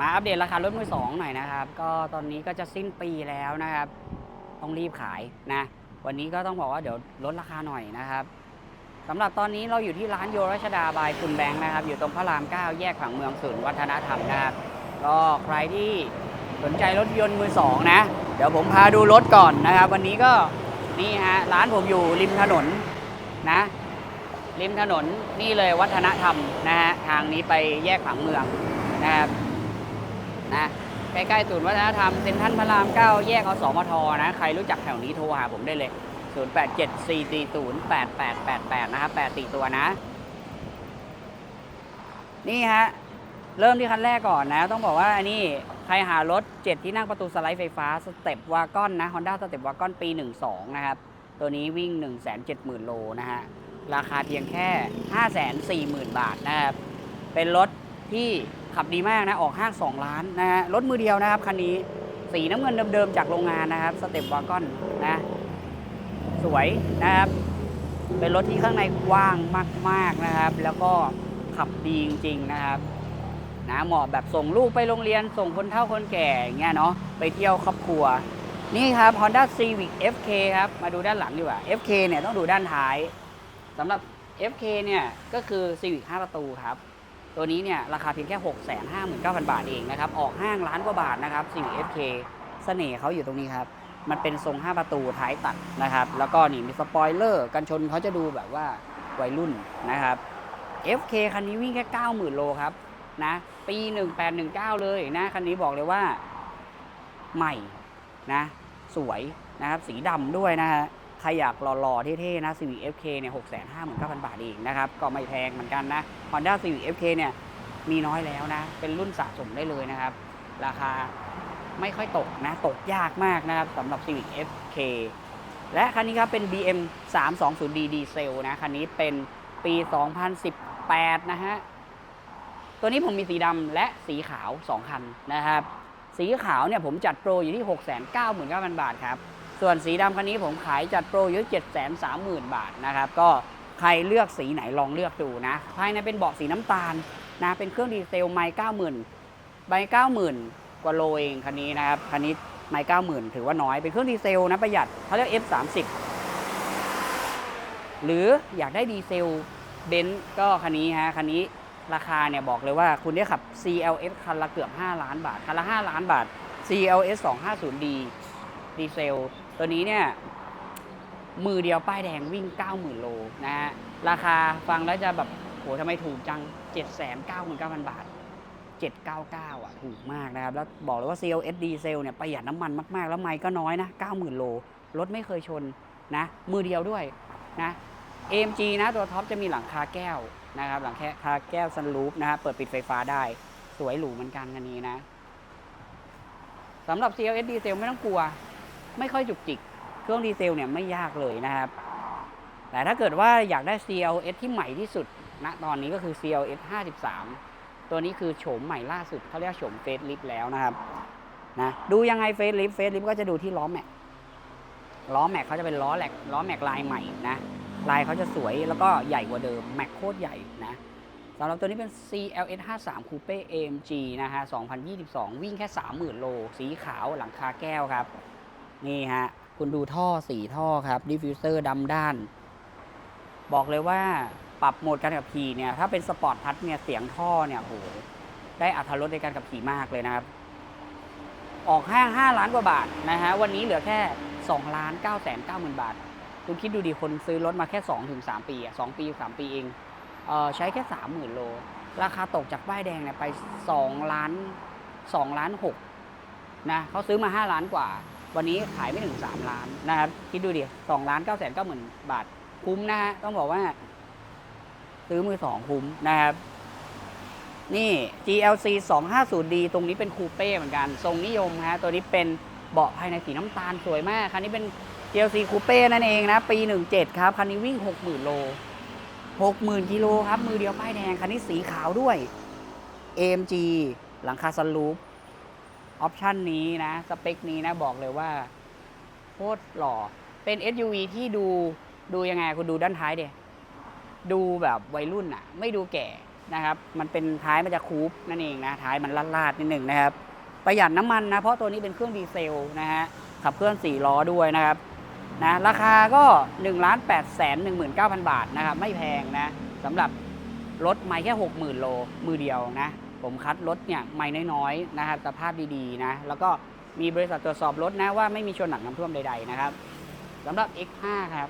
มาอัปเดตราคารถมือสองหน่อยนะครับ ก็ตอนนี้ก็จะสิ้นปีแล้วนะครับ ต้องรีบขายนะ วันนี้ก็ต้องบอกว่าเดี๋ยวลดราคาหน่อยนะครับสำหรับตอนนี้เราอยู่ที่ร้านโยรัชดาบายคุณแบงค์นะครับ อยู่ตรงพระราม 9 แยกผังเมืองศูนย์วัฒนธรรมนะครับ ก็ใครที่สนใจรถยนต์มือสองนะ เดี๋ยวผมพาดูรถก่อนนะครับ วันนี้ก็นี่ฮะร้านผมอยู่ริมถนนนะ ริมถนนนี่เลยวัฒนธรรมนะฮะทางนี้ไปแยกผังเมืองนะครับ นะใกล้ๆศูนย์วัฒนธรรมเซ็นทรัลพระราม 9 แยกอสมทนะใครรู้จักแถวนี้โทรหาผมได้เลย 0874408888 นะครับ84ตัวนะ นี่ฮะ เริ่มที่คันแรกก่อนนะ ต้องบอกว่าอันนี้ใครหารถ 7 ที่นั่งประตูสไลด์ไฟฟ้าสเต็ปวากอนนะ Honda สเต็ปวากอนปี 12 นะครับ ตัวนี้วิ่ง 170,000 โลนะฮะ ราคาเพียงแค่ 540,000 บาทนะครับ เป็นรถที่ ขับดีมากนะ ออกห้าง2ล้านนะฮะรถมือเดียวนะครับคันนี้สีน้ำเงินเดิมๆจากโรงงานนะครับสเต็ปวากอนนะสวยนะครับ เป็นรถที่ข้างในกว้างมาก ๆนะครับ แล้วก็ขับดีจริงๆนะครับนะเหมาะแบบส่งลูกไปโรงเรียนส่งคนเฒ่าคนแก่อย่างเงี้ยเนาะไปเที่ยวครอบครัว นี่ครับ Honda Civic FK ครับ มาดูด้านหลังดีกว่า FK เนี่ยต้องดูด้านท้ายสำหรับ FK เนี่ยก็คือ Civic 5 ประตูครับ ตัวนี้เนี่ยราคาเพียงแค่ 659,000 บาทเองนะครับ ออกห้างล้านกว่าบาทนะครับ Civic FK เสน่ห์เขาอยู่ตรงนี้ครับ มันเป็นทรง 5 ประตูท้ายตัดนะครับ แล้วก็นี่มีสปอยเลอร์กันชนเขาจะดูแบบว่าวัยรุ่นนะครับ FK คันนี้วิ่งแค่ 90,000 โลครับนะปี 1819 เลยนะคันนี้บอกเลยว่าใหม่นะสวยนะครับสีดำด้วยนะฮะ ใครอยากหล่อๆเท่ๆนะ Civic FK เนี่ย659,000 บาทเองนะครับ ก็ไม่แพงเหมือนกันนะ Honda Civic FK เนี่ยมีน้อยแล้วนะ เป็นรุ่นสะสมได้เลยนะครับ ราคาไม่ค่อยตกนะ ตกยากมากนะครับสำหรับ Civic FK และคันนี้ครับเป็น BM 320D ดีเซลนะ คันนี้เป็นปี 2018 นะฮะ ตัวนี้ผมมีสีดำและสีขาว 2 คันนะครับ สีขาวเนี่ยผมจัดโปรอยู่ที่ 699,000 บาทครับ ส่วนสีดำคันนี้ผมขายจัดโปรอยู่730,000 บาทนะครับ ก็ใครเลือกสีไหนลองเลือกดูนะ ภายในเป็นเบาะสีน้ำตาลนะ เป็นเครื่องดีเซลไมล์90,000ใบ90,000 กว่าโลเองคันนี้นะครับ คันนี้ไมล์90,000 ถือว่าน้อย เป็นเครื่องดีเซลนะประหยัดเขาเรียก F30 หรืออยากได้ดีเซลเบนซ์ก็คันนี้ฮะ คันนี้ราคาเนี่ยบอกเลยว่าคุณได้ขับ CLS คันละเกือบ 5 ล้านบาท คันละ 5 ล้านบาท CLS 250D ดีเซล ตัวนี้เนี่ยมือเดียวป้ายแดงวิ่ง 90,000 โลนะฮะราคาฟังแล้วจะแบบโหทำไมถูกจัง 799,000 บาท 799 อะ ถูกมากนะครับ แล้วบอกเลยว่า CLS ดีเซลเนี่ยประหยัดน้ำมันมาก ๆ แล้วไมล์ก็น้อยนะ 90,000 โล รถไม่เคยชนนะ มือเดียวด้วยนะ AMG นะ ตัวท็อปจะมีหลังคาแก้วนะครับ หลังคาแก้วซันรูฟนะฮะเปิดปิดไฟฟ้าได้ สวยหรูเหมือนกันคันนี้นะสำหรับ CLS ดีเซลไม่ต้องกลัว ไม่ค่อยจุกจิก เครื่องดีเซลเนี่ยไม่ยากเลยนะครับ แต่ถ้าเกิดว่าอยากได้ CLS ที่ใหม่ที่สุดณตอนนี้ก็คือ CLS 53 ตัวนี้คือโฉมใหม่ล่าสุดเขาเรียกโฉมเฟสลิฟแล้วนะครับนะดูยังไงเฟสลิฟเฟสลิฟก็จะดูที่ล้อแม็กล้อแม็กเขาจะเป็นล้อแหลกล้อแม็กลายใหม่นะลายเขาจะสวยแล้วก็ใหญ่กว่าเดิมแม็กโคตรใหญ่นะสำหรับตัวนี้เป็น CLS 53 Coupe AMG นะฮะ 2022 วิ่งแค่ 30,000 โล สีขาวหลังคาแก้วครับ นี่ฮะ คุณดูท่อสีท่อครับดิฟฟิวเซอร์ดำด้าน บอกเลยว่าปรับโหมดการขับขี่เนี่ย ถ้าเป็นสปอร์ตพัทเนี่ย เสียงท่อเนี่ยโหได้อัตรถรสในการขับขี่มากเลยนะครับ ออกห้าง 5 ล้านกว่าบาทนะฮะ วันนี้เหลือแค่2ล้าน9แสน9หมื่นบาท คุณคิดดูดิคนซื้อรถมาแค่2ถึง3ปีอะ2ปี 3 ปีเองเออใช้แค่ 30,000 โล ราคาตกจากป้ายแดงเนี่ยไป2ล้าน2ล้าน6นะเขาซื้อมา 5 ล้านกว่า วันนี้ขายไม่ถึง 3 ล้านนะครับ คิดดูดิ2ล้าน9แสน9หมื่นบาท คุ้มนะฮะ ต้องบอกว่า ซื้อมือสองคุ้มนะครับ นี่ GLC 250D ตรงนี้เป็นคูเป้เหมือนกัน ทรงนิยมฮะ ตัวนี้เป็นเบาะภายในสีน้ำตาลสวยมากคันนี้เป็น GLC คูเป้นั่นเองนะ ปี 17 ครับ คันนี้วิ่ง 60,000 โล 60,000 กิโลครับ มือเดียวป้ายแดง คันนี้สีขาวด้วย AMG หลังคาสลูป ออปชันนี้นะ สเปคนี้นะบอกเลยว่าโคตรหล่อ เป็น SUV ที่ดูดูยังไงคุณดูด้านท้ายเดียดูแบบวัยรุ่นอะไม่ดูแก่นะครับ มันเป็นท้ายมันจะคูปนั่นเองนะ ท้ายมันลาดๆนิดหนึ่งนะครับ ประหยัดน้ำมันนะ เพราะตัวนี้เป็นเครื่องดีเซลนะฮะ ขับเคลื่อน4ล้อด้วยนะครับนะราคาก็1นึ่งล้านแปดแสนหนึ่งหมื่นเก้าพันบาทนะครับ ไม่แพงนะสำหรับรถไม่แค่60,000โลมือเดียวนะ ผมคัดรถเนี่ยไม่น้อยๆนะครับสภาพดีๆนะแล้วก็มีบริษัทตรวจสอบรถนะว่าไม่มีชนหนักน้ำท่วมใดๆนะครับสำหรับ X5 ครับ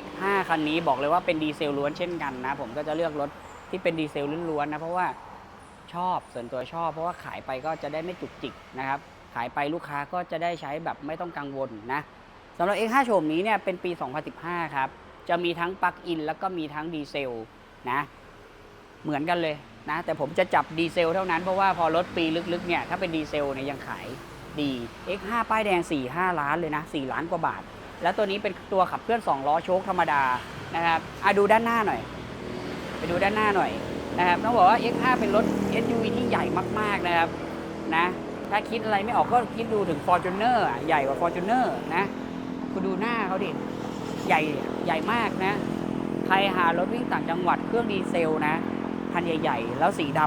X5 คันนี้บอกเลยว่าเป็นดีเซลล้วนเช่นกันนะ ผมก็จะเลือกรถที่เป็นดีเซลล้วนๆนะเพราะว่าชอบส่วนตัวชอบ เพราะว่าขายไปก็จะได้ไม่จุกจิกนะครับ ขายไปลูกค้าก็จะได้ใช้แบบไม่ต้องกังวลนะสำหรับ X5 โฉมนี้เนี่ยเป็นปี 2015 ครับ จะมีทั้งปลั๊กอินแล้วก็มีทั้งดีเซลนะ เหมือนกันเลย นะแต่ผมจะจับดีเซลเท่านั้น เพราะว่าพอรถปีลึกๆเนี่ยถ้าเป็นดีเซลเนี่ยยังขายดี X5 ป้ายแดง 4-5 ล้านเลยนะ 4 ล้านกว่าบาท แล้วตัวนี้เป็นตัวขับเคลื่อน 2 ล้อโชคธรรมดานะครับอะดูด้านหน้าหน่อย ไปดูด้านหน้าหน่อยนะครับต้องบอกว่า X5 เป็นรถ SUV ที่ใหญ่มากๆนะครับนะถ้าคิดอะไรไม่ออกก็คิดดูถึง Fortuner อะใหญ่กว่า Fortuner นะคุณดูหน้าเขาดิใหญ่ใหญ่มากนะ ใครหารถวิ่งต่างจังหวัดเครื่องดีเซลนะ คันใหญ่ ๆ แล้วสีด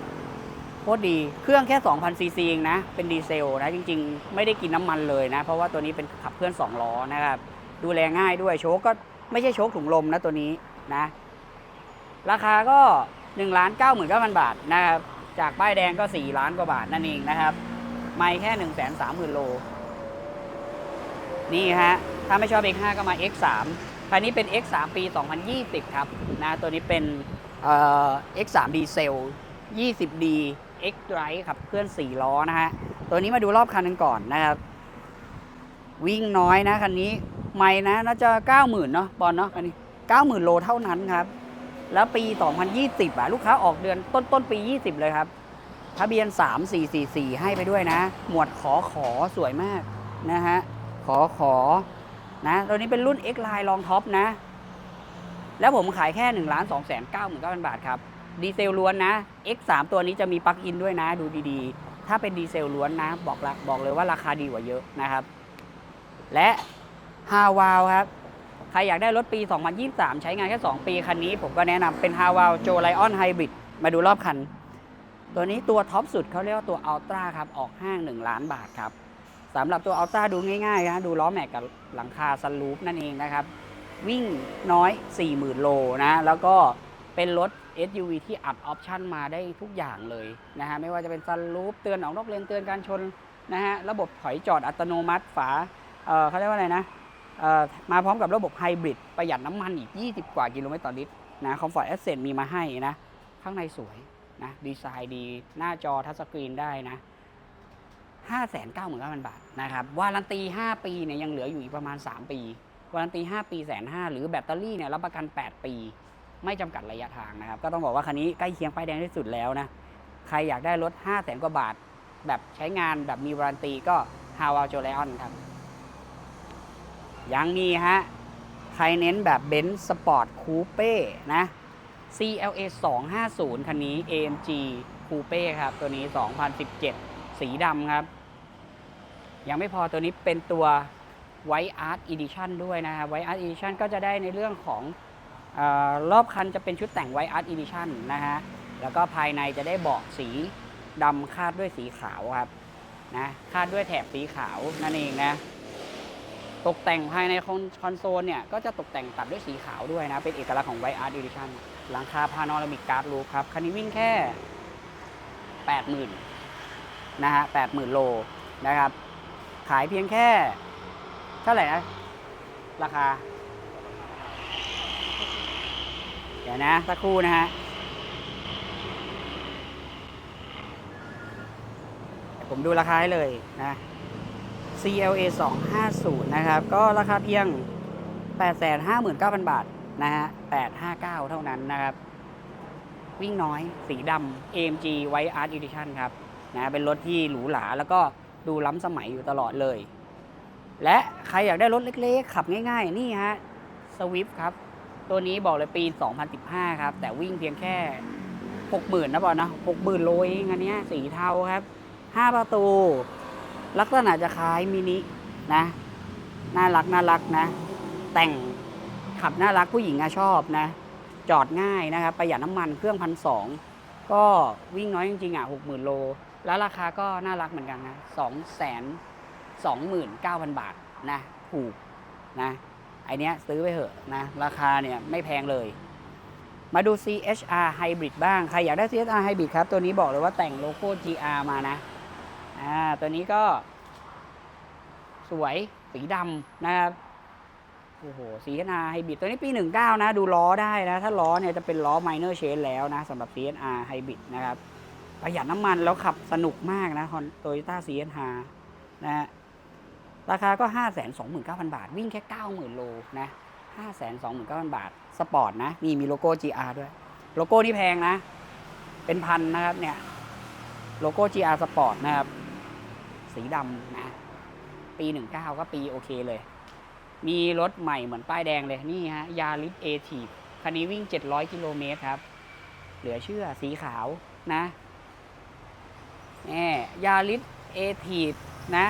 ำโคตรดีเครื่องแค่ 2,000ซีซีเองนะ เป็นดีเซลนะ จริง ๆ ไม่ได้กินน้ำมันเลยนะ เพราะว่าตัวนี้เป็นขับเคลื่อน2ล้อนะครับ ดูแลง่ายด้วยโชคก็ไม่ใช่โชคถุงลมนะตัวนี้นะ ราคาก็1ล้าน9 9 0 0 0บาทนะครับ จากป้ายแดงก็ 4 ล้านกว่าบาทนั่นเองนะครับ ไม่แค่1 3 0 0 0 0โล นี่ฮะ ถ้าไม่ชอบ X5 ก็มา X3 คันนี้เป็น X3 ปี 2020 ครับ นะ ตัวนี้เป็น เอ่อ X3 ดีเซล 20D X Drive ขับเคลื่อน 4 ล้อนะฮะ ตัวนี้มาดูรอบคันกันก่อนนะครับ วิ่งน้อยนะคันนี้ ไม่นะน่าจะ 90,000เนาะบอลเนาะคันนี้ 90,000 โลเท่านั้นครับ แล้วปี 2020อะลูกค้าออกเดือนต้นต้นปี 20 เลยครับ ทะเบียน 3444 ให้ไปด้วยนะ หมวดขอขอสวยมากนะฮะ ขอขอนะ ตัวนี้เป็นรุ่น X Line รองท็อปนะ แล้วผมขายแค่1นึ่งล้านสองแสนเก้าหมื่นเก้าพันบาทครับ ดีเซลล้วนนะ X3 ตัวนี้จะมีปลั๊กอินด้วยนะ ดูดีๆ ถ้าเป็นดีเซลล้วนนะ บอกละบอกเลยว่าราคาดีกว่าเยอะนะครับ และฮาวาวครับ ใครอยากได้รถปี 2023 ใช้งานแค่ 2 ปีคันนี้ ผมก็แนะนำเป็นฮาวาวโจไลออนไฮบริดมาดูรอบคัน ตัวนี้ตัวท็อปสุดเขาเรียกว่าตัวอัลตร้าครับ ออกห้าง 1 ล้านบาทครับสำหรับตัวอัลตร้าดูง่ายๆนะดูล้อแม็กกับหลังคาซันรูฟนั่นเองนะครับ วิ่งน้อย 40,000 โลนะ แล้วก็เป็นรถ SUV ที่อัดออปชันมาได้ทุกอย่างเลยนะฮะ ไม่ว่าจะเป็นซันรูฟเตือนออกนอกเลนเตือนการชนนะฮะ ระบบถอยจอดอัตโนมัติฝาเอ่อเขาเรียกว่าอะไรนะเอ่อมาพร้อมกับระบบไฮบริดประหยัดน้ำมันอีก 20 กว่ากิโลเมตรต่อลิตรนะคอมฟอร์ตแอสเซนมีมาให้นะ ข้างในสวยนะดีไซน์ดีหน้าจอทัชสกรีนได้นะ5 9 9 0 0 0 บาทนะครับวารันตี 5 ปีเนี่ยยังเหลืออยู่อีกประมาณ 3 ปี วารันตี 5 ปีแสนห้าหรือแบตเตอรี่เนี่ยรับประกัน 8 ปี ไม่จำกัดระยะทางนะครับ ก็ต้องบอกว่าคันนี้ใกล้เคียงป้ายแดงที่สุดแล้วนะ ใครอยากได้รถ 5 0 0แสนกว่าบาท แบบใช้งานแบบมีวารันตีก็ฮาวาโจเลออนครับ ยังมีฮะ ใครเน้นแบบเบนซ์สปอร์ตคูเป้นะ CLA 250 คันนี้ AMG คูเป้ครับ ตัวนี้ 2017 สีดำครับ ยังไม่พอตัวนี้เป็นตัว White Art Edition ด้วยนะครับ White Art Edition ก็จะได้ในเรื่องของอรอบคันจะเป็นชุดแต่ง White Art Edition นะฮะแล้วก็ภายในจะได้เบาะสีดำคาดด้วยสีขาวครับนะคาดด้วยแถบสีขาวนั่นเองนะตกแต่งภายในคอนคอนโซลเนี่ยก็จะตกแต่งตัดด้วยสีขาวด้วยนะ เป็นเอกลักษณ์ของ White Art Edition หลังคาพานอรามิกการ์ดลูปครับ คันนี้วิ่งแค่ 80,000 นะฮะ 80,000 โลนะครับ ขายเพียงแค่ เท่าไหร่นะ ราคา เดี๋ยวนะสักครู่นะฮะผมดูราคาให้เลยนะ CLA 250 นะครับ ก็ราคาเพียง 859,000 บาท นะฮะ 859 เท่านั้นนะครับ วิ่งน้อย สีดำ AMG White Art Edition ครับ นะ เป็นรถที่หรูหรา แล้วก็ดูล้ำสมัยอยู่ตลอดเลย และใครอยากได้รถเล็กๆ ขับง่ายๆ นี่ฮะ Swift ครับ ตัวนี้บอกเลยปี 2015 ครับ แต่วิ่งเพียงแค่ 60,000นะบอลนะ60,000 โลเองอันนี้สีเทาครับ 5 ประตู ลักษณะจะคล้ายมินินะ น่ารักน่ารักนะ แต่งขับน่ารักผู้หญิงอะชอบนะ จอดง่ายนะครับ ประหยัดน้ำมันเครื่องพันสองก็วิ่งน้อยจริงๆอะหกหมื่นโล แล้วราคาก็น่ารักเหมือนกันนะสองแส นสองหมื่นเก้าพันบาทนะถูกนะไอเนี้ยซื้อไปเถอะนะราคาเนี่ยไม่แพงเลย มาดู CHR Hybrid บ้าง ใครอยากได้ CHR Hybrid ครับ ตัวนี้บอกเลยว่าแต่งโลโก้ GR มานะอ่าตัวนี้ก็ สวยสีดำนะครับโอ้โห CHR Hybrid ตัวนี้ปี 19 นะ ดูล้อได้นะ ถ้าล้อเนี่ยจะเป็นล้อ minor change แล้วนะสำหรับ CHR Hybrid นะครับ ประหยัดน้ำมันแล้วขับสนุกมากนะโตโยต้า CHR นะฮะ ราคาก็ 5 2 9 0 0 0 บาท วิ่งแค่ 90,000 โลนะ 5 2 9 0 0 0 บาท สปอร์ตนะ นี่มีโลโก้ GR ด้วย โลโก้นี่แพงนะ เป็นพันนะครับเนี่ย โลโก้ GR Sport นะครับ สีดำนะ ปี 19 ก็ปีโอเคเลย มีรถใหม่เหมือนป้ายแดงเลย นี่ฮะ ยาริสเอทีคันนี้วิ่ง 700 กิโลเมตรครับ เหลือเชื่อสีขาวนะแน่ยาริสเอทีนะ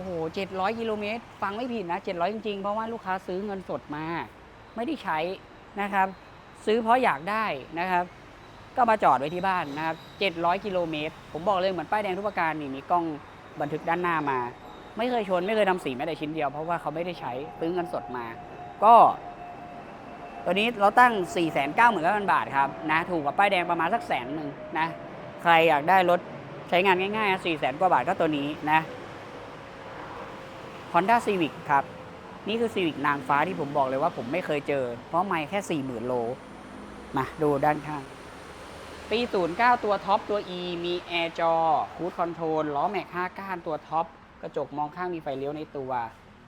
อ้โห 700กิโลเมตร ฟังไม่ผิดนะ 700 จริงๆ เพราะว่าลูกค้าซื้อเงินสดมา ไม่ได้ใช้นะครับ ซื้อเพราะอยากได้นะครับ ก็มาจอดไว้ที่บ้านนะครับ 700 กิโลเมตร ผมบอกเลยเหมือนป้ายแดงทุกประการนี่มีกล้องบันทึกด้านหน้ามา ไม่เคยชนไม่เคยทำสีแม้แต่ชิ้นเดียว เพราะว่าเขาไม่ได้ใช้ซื้อเงินสดมา ก็ ตัวนี้เราตั้ง 4 9 9 0 0 0 บาทครับนะถูกกว่าป้ายแดงประมาณสักแสนหนึ่งนะใครอยากได้รถใช้งานง่ายๆ4 0 0 0 0กว่าบาทก็ตัวนี้นะ Honda Civic ครับ นี่คือ Civic นางฟ้าที่ผมบอกเลยว่าผมไม่เคยเจอ เพราะไม่แค่ 40,000 โล มาดูด้านข้าง ปี 09 ตัวท็อปตัว E มีแอร์จอคูดคอนโทรลล้อแม็ก 5 ก้านตัวท็อป กระจกมองข้างมีไฟเลี้ยวในตัว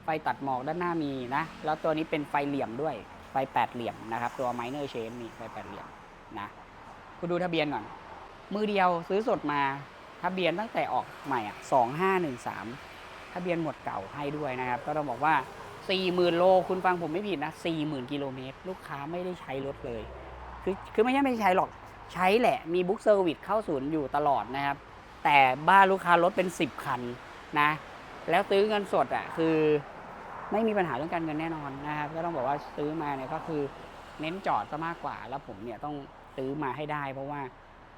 ไฟตัดหมอกด้านหน้ามีนะ แล้วตัวนี้เป็นไฟเหลี่ยมด้วย ไฟแปดเหลี่ยมนะครับ ตัว minor change มีไฟแปดเหลี่ยมนะ คุณดูทะเบียนก่อน มือเดียวซื้อสดมา ทะเบียนตั้งแต่ออกใหม่อะ 2513 ทะเบียนหมดเก่าให้ด้วยนะครับ ก็ต้องบอกว่า 40,000 โล คุณฟังผมไม่ผิดนะ 40,000 กิโลเมตร ลูกค้าไม่ได้ใช้รถเลย คือคือไม่ใช่ไม่ใช้หรอก ใช้แหละ มีบุ๊กเซอร์วิสเข้าศูนย์อยู่ตลอดนะครับ แต่บ้านลูกค้ารถเป็น 10 คันนะ แล้วซื้อเงินสดอะคือไม่มีปัญหาเรื่องการเงินแน่นอนนะครับ ก็ต้องบอกว่าซื้อมาเนี่ยก็คือเน้นจอดซะมากกว่า แล้วผมเนี่ยต้องซื้อมาให้ได้ เพราะว่า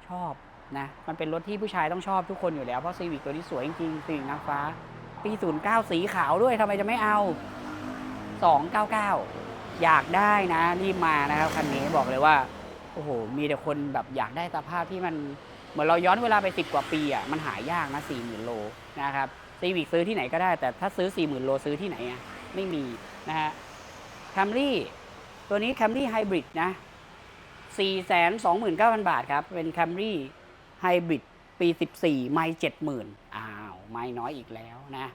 ชอบนะ มันเป็นรถที่ผู้ชายต้องชอบทุกคนอยู่แล้ว เพราะซีวิกตัวนี้สวยจริงๆซีวิกนางฟ้า ปี 09 สีขาวด้วยทำไมจะไม่เอา 299 อยากได้นะ รีบมานะครับคันนี้บอกเลยว่า โอ้โห มีแต่คนแบบอยากได้สภาพที่มันเหมือนเราย้อนเวลาไป 10 กว่าปีอะมันหายากนะ 40,000 โลนะครับซีวิกซื้อที่ไหนก็ได้ แต่ถ้าซื้อ 40,000 โลซื้อที่ไหนอะไม่มีนะฮะแคมรี่ตัวนี้แคมรี่ไฮบริดนะ429,000 บาทครับ เป็นแคมรี่ไฮบริด ปี 14 ไม่70,000อ้าว ไม่น้อยอีกแล้วนะ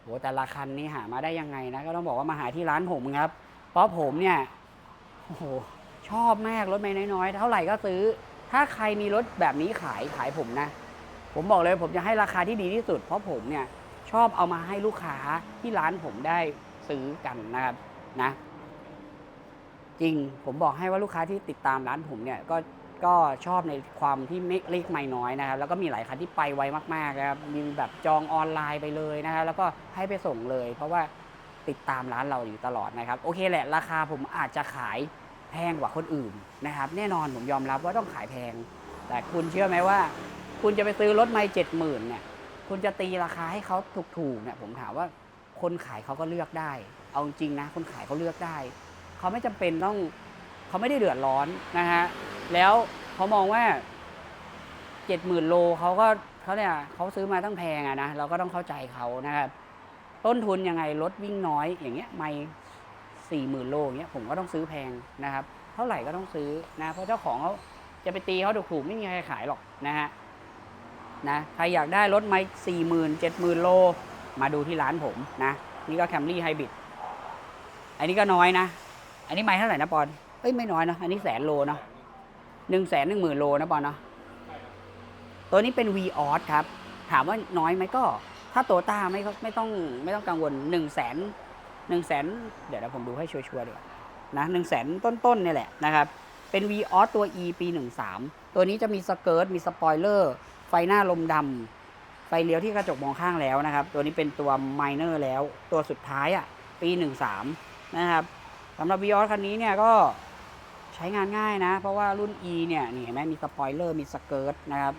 โหแต่ละคันนี้หามาได้ยังไงนะ ก็ต้องบอกว่ามาหาที่ร้านผมครับ เพราะผมเนี่ยโอ้โหชอบมากรถไม่น้อยๆ เท่าไหร่ก็ซื้อ ถ้าใครมีรถแบบนี้ขายขายผมนะ ผมบอกเลยผมจะให้ราคาที่ดีที่สุด เพราะผมเนี่ยชอบเอามาให้ลูกค้าที่ร้านผมได้ซื้อกันนะครับนะ จริงผมบอกให้ว่าลูกค้าที่ติดตามร้านผมเนี่ยก็ ก็ชอบในความที่ไม่เล็กไม่น้อยนะครับ แล้วก็มีหลายคันที่ไปไวมากๆนะครับมีแบบจองออนไลน์ไปเลยนะครับแล้วก็ให้ไปส่งเลย เพราะว่าติดตามร้านเราอยู่ตลอดนะครับโอเคแหละราคาผมอาจจะขายแพงกว่าคนอื่นนะครับ แน่นอนผมยอมรับว่าต้องขายแพง แต่คุณเชื่อไหมว่า คุณจะไปซื้อรถไม่เจ็ดหมื่นเนี่ยคุณจะตีราคาให้เขาถูกๆเนี่ยผมถามว่าคนขายเขาก็เลือกได้ เอาจริงนะคนขายเขาเลือกได้ เขาไม่จำเป็นต้องเขาไม่ได้เดือดร้อนนะฮะ แล้วเขามองว่าเจ็ดหมื่นโลเขาก็เขาเนี่ยเขาซื้อมาตั้งแพงอะนะเราก็ต้องเข้าใจเขานะครับต้นทุนยังไงรถวิ่งน้อยอย่างเงี้ยไม่สี่หมื่นโลอย่างเงี้ยผมก็ต้องซื้อแพงนะครับ เท่าไหร่ก็ต้องซื้อนะเพราะเจ้าของเขาจะไปตีเขาถูกๆไม่มีใครขายหรอกนะฮะนะใครอยากได้รถไม้สี่หมื่นเจ็ดหมื่นโล มาดูที่ร้านผมนะนี่ก็แคมรี่ไฮบริดอันนี้ก็น้อยนะ อันนี้ไม้เท่าไหร่นะปอนเอ้ยไม่น้อยนะอันนี้แสนโลเนาะ หนึ่งแสนหนึ่งหมื่นโลนะปอนเนาะตัวนี้เป็น v ีออสครับ ถามว่าน้อยไหมก็ ถ้าโตต้าไม่ไม่ต้องไม่ต้องกังวลหนึ่งแสนหนึ่งแสนเดี๋ยวผมดูให้ชัวร์ๆดีกว่านะหนึ่งแสนต้นๆเนี่ยแหละนะครับ เป็น v ีออสตัว e ปี 13 ตัวนี้จะมีสเกิร์ตมีสปอยเลอร์ ไฟหน้าลมดำไฟเลี้ยวที่กระจกมองข้างแล้วนะครับ ตัวนี้เป็นตัวไมเนอร์แล้ว ตัวสุดท้ายอะปี 13 นะครับสำหรับ v ีออคันนี้เนี่ยก็ ใช้งานง่ายนะ เพราะว่ารุ่น E เนี่ยนี่เห็นไหมมีสปอยเลอร์มีสเกิร์ตนะครับ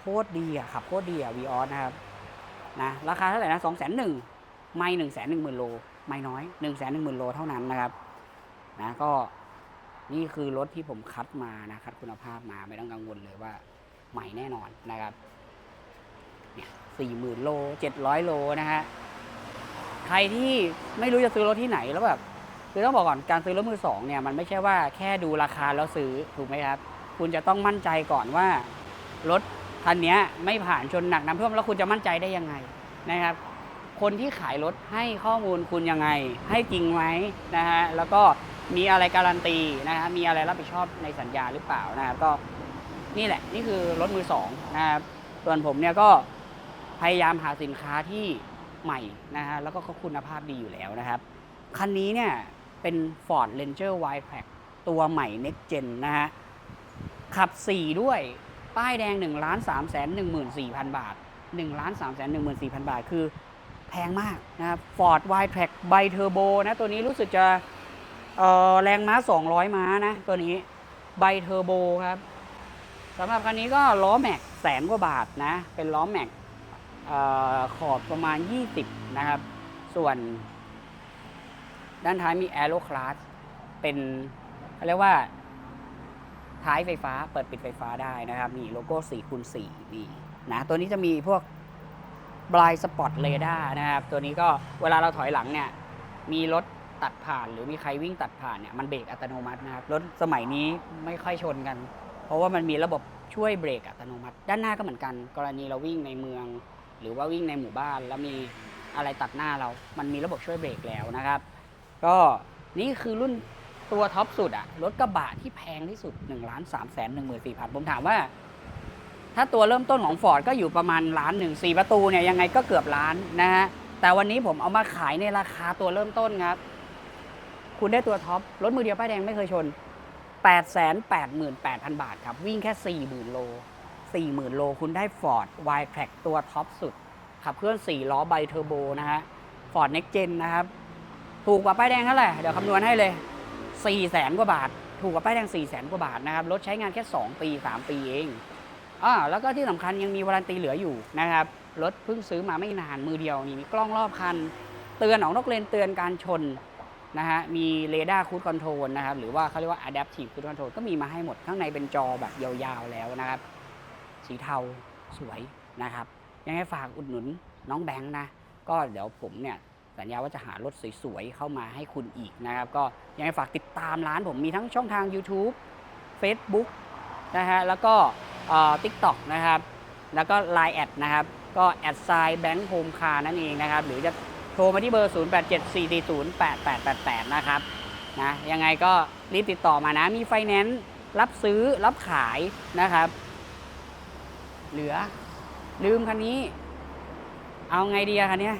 โคตรดีอะขับโคตรดีอะ v ีออนะครับนะราคาเท่าไหร่นะสองแสนหนึ่งไม่หนึ่งแสนหนึ่งหมื่นโลไม่น้อยหนึ่งแสนหนึ่งหมื่นโลเท่านั้นนะครับนะก็นี่คือรถที่ผมคัดมานะคัดคุณภาพมาไม่ต้องกังวลเลยว่าใหม่แน่นอนนะครับเนี่ยสี่หมื่นโลเจ็ดร้อยโลนะฮะใครที่ไม่รู้จะซื้อรถที่ไหนแล้วแบบ คือต้องบอกก่อนการซื้อรถมือสองเนี่ยมันไม่ใช่ว่าแค่ดูราคาแล้วซื้อถูกไหมครับ คุณจะต้องมั่นใจก่อนว่ารถคันนี้ไม่ผ่านชนหนักน้ำท่วมแล้วคุณจะมั่นใจได้ยังไงนะครับ คนที่ขายรถให้ข้อมูลคุณยังไง ให้จริงไหมนะฮะแล้วก็มีอะไรการันตีนะฮะมีอะไรรับผิดชอบในสัญญาหรือเปล่านะครับก็นี่แหละนี่คือรถมือสองนะครับส่วนผมเนี่ยก็พยายามหาสินค้าที่ใหม่นะฮะแล้วก็คุณภาพดีอยู่แล้วนะครับ คันนี้เนี่ย เป็น Ford Ranger Wildtrak ตัวใหม่ Next Gen นะฮะ ขับ 4 ด้วย ป้ายแดง1ล้าน3แสน14,000 บาท1ล้าน3แสน14,000 บาท คือแพงมากนะครับ Ford Wildtrak ไบเทอร์โบนะตัวนี้รู้สึกจะแรงม้า 200 ม้านะ ตัวนี้ไบเทอร์โบครับสำหรับคันนี้ก็ล้อแม็กแสนกว่าบาทนะ เป็นล้อแม็กขอบประมาณ 20 นะครับ ส่วน ด้านท้ายมี Aero Class เป็นเขาเรียกว่าท้ายไฟฟ้าเปิดปิดไฟฟ้าได้นะครับนี่โลโก้4คูณ4นี่นะตัวนี้จะมีพวก blind spot radar นะครับ ตัวนี้ก็เวลาเราถอยหลังเนี่ย มีรถตัดผ่านหรือมีใครวิ่งตัดผ่านเนี่ย มันเบรกอัตโนมัตินะครับ รถสมัยนี้ไม่ค่อยชนกัน เพราะว่ามันมีระบบช่วยเบรกอัตโนมัติ ด้านหน้าก็เหมือนกัน กรณีเราวิ่งในเมือง หรือว่าวิ่งในหมู่บ้าน แล้วมีอะไรตัดหน้าเรา มันมีระบบช่วยเบรกแล้วนะครับ ก็นี่คือรุ่นตัวท็อปสุดอะรถกระบะที่แพงที่สุด1นึ่งล้านสามแสนหนึ่งหมื่นสี่พันผมถามว่า ถ้าตัวเริ่มต้นของ Ford ก็อยู่ประมาณล้านหนึ่งสี่ประตูเนี่ยยังไงก็เกือบล้านนะฮะแต่วันนี้ผมเอามาขายในราคาตัวเริ่มต้นครับ คุณได้ตัวท็อปรถมือเดียวป้ายแดงไม่เคยชน 8 8 8 8 0 0 0บาทครับ วิ่งแค่ 40,000 โล 40,000 โล คุณได้ Ford w i t r a c ตัวท็อปสุด ขับเคลื่อน 4 ล้อไบเทอร์โบนะฮะ Ford Next Gen นะครับ ถูกกว่าป้ายแดงเท่าไหร่ เดี๋ยวคำนวณให้เลย4แสนกว่าบาท ถูกกว่าป้ายแดง4แสนกว่าบาทนะครับ รถใช้งานแค่ 2 ปี 3 ปีเองอ่าแล้วก็ที่สำคัญยังมีวารันตีเหลืออยู่นะครับ รถเพิ่งซื้อมาไม่นานมือเดียวนี่มีกล้องรอบคัน เตือนออกนอกเลนเตือนการชนนะฮะ มีเรดาร์คูดคอนโทรลนะครับ หรือว่าเขาเรียกว่า Adaptive Cruise Control ก็มีมาให้หมด ข้างในเป็นจอแบบยาวๆแล้วนะครับ สีเทาสวยนะครับ ยังไงฝากอุดหนุนน้องแบงค์นะ ก็เดี๋ยวผมเนี่ย สัญญาว่าจะหารถสวยๆ เข้ามาให้คุณอีกนะครับ ก็ยังไงฝากติดตามร้านผมมีทั้งช่องทาง YouTube Facebook นะฮะแล้วก็ทิกต็อกนะครับ แล้วก็ Line แอดนะครับ ก็แอดไซน์แบงค์โฮมคานั่นเองนะครับ หรือจะโทรมาที่เบอร์ 0874408888 นะครับนะยังไงก็รีบติดต่อมานะ มีไฟแนนซ์รับซื้อรับขายนะครับ เหลือลืมคันนี้ เอาไงดีอะคันเนี้ย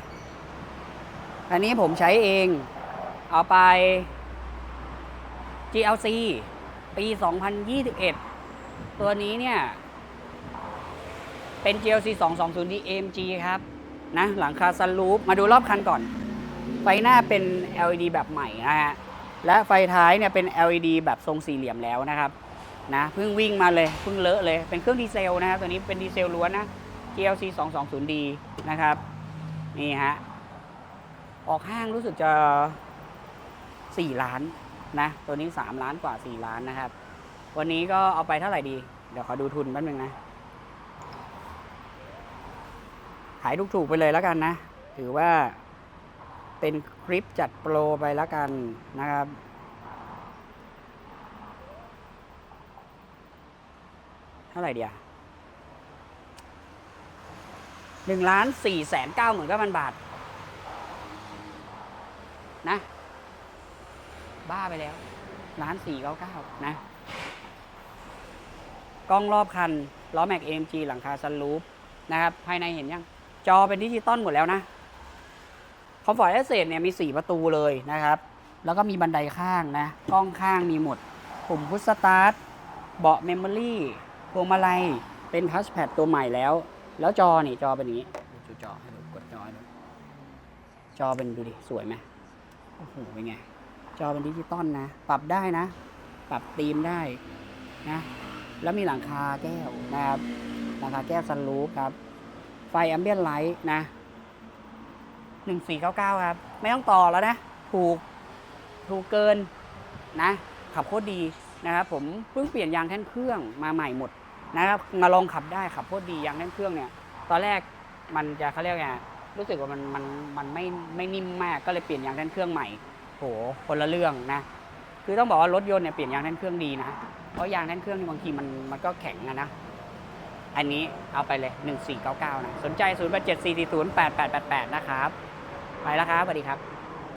อันนี้ผมใช้เอง เอาไป GLC ปี 2021 ตัวนี้เนี่ย เป็น GLC 220D AMG ครับ นะ หลังคาซันรูฟมาดูรอบคันก่อน ไฟหน้าเป็น LED แบบใหม่นะฮะ และไฟท้ายเนี่ยเป็น LED แบบทรงสี่เหลี่ยมแล้วนะครับ นะ เพิ่งวิ่งมาเลย เพิ่งเลอะเลย เป็นเครื่องดีเซลนะครับ ตัวนี้เป็นดีเซลล้วนนะ GLC 220D นะครับ นี่ฮะ ออกห้างรู้สึกจะ 4 ล้านนะ ตัวนี้ 3 ล้านกว่า 4 ล้านนะครับ วันนี้ก็เอาไปเท่าไหร่ดี เดี๋ยวขอดูทุนแป๊บนึงนะ ขายถูกๆไปเลยแล้วกันนะ ถือว่าเป็นคลิปจัดโปรไปแล้วกันนะครับเท่าไหร่เดียวหนึ่งล้านสี่แสนเก้าหมื่นเก้าพันบาท นะ บ้าไปแล้วล้านสี่เก้าเก้านะ กล้องรอบคัน ล้อแม็ก AMG หลังคาซันรูฟนะครับ ภายในเห็นยัง จอเป็นดิจิตอลหมดแล้วนะคอมฟอร์ตเอเซเนี่ยมี 4 ประตูเลยนะครับ แล้วก็มีบันไดข้างนะ กล้องข้างมีหมด ปุ่มพุชสตาร์ท เบาะเมมโมรี่พวงมาลัย เป็นทัชแพดตัวใหม่แล้ว แล้วจอนี่จอเป็นอย่างนี้ดูจอให้ดูกดจอให้ดูจอเป็นดูดิ สวยไหม โอ้โหเป็นไง จอเป็นดิจิตอลนะ ปรับได้นะ ปรับธีมได้นะ แล้วมีหลังคาแก้วนะครับ หลังคาแก้วซันรูฟครับ ไฟแอมเบียนไลท์นะ1499ครับ ไม่ต้องต่อแล้วนะ ถูก ถูกเกินนะ ขับโคตรดีนะครับผมเพิ่งเปลี่ยนยางแท่นเครื่องมาใหม่หมดนะครับมาลองขับได้ขับโคตรดียางแท่นเครื่องเนี่ย ตอนแรกมันจะเขาเรียกไง รู้สึกว่ามันมันมันไม่ไม่นิ่มมากก็เลยเปลี่ยนยางแท่นเครื่องใหม่โหคนละเรื่องนะ คือต้องบอกว่ารถยนต์เนี่ยเปลี่ยนยางแท่นเครื่องดีนะเพราะยางแท่นเครื่องนี่บางทีมันมันก็แข็งอะนะอันนี้เอาไปเลย 1499 นะ สนใจ0 8 7 4 4 0 8 8 8 8 นะครับ ไปแล้วครับสวัสดีครับ